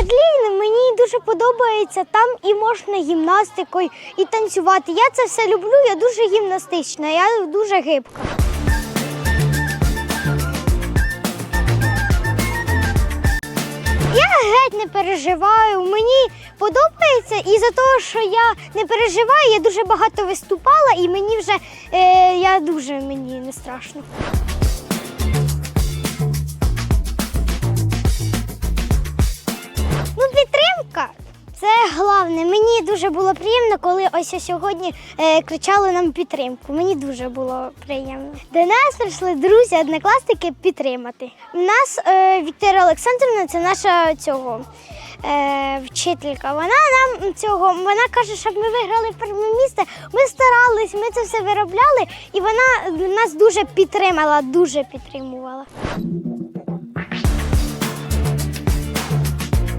Черлін мені дуже подобається. Там і можна гімнастикою, і танцювати. Я це все люблю. Я дуже гімнастична, я дуже гибка. Я геть не переживаю. Мені подобається, і за того, що я не переживаю, я дуже багато виступала, і мені вже е, я дуже мені не страшно. Ну, підтримка це головне. Мені дуже було приємно, коли ось сьогодні е, кричали нам підтримку. Мені дуже було приємно. До нас прийшли друзі, однокласники підтримати. У нас е, Вікторія Олександрівна, це наша цього. Е, вчителька, вона нам цього, вона каже, щоб ми виграли перше місце. Ми старались, ми це все виробляли, і вона нас дуже підтримала, дуже підтримувала.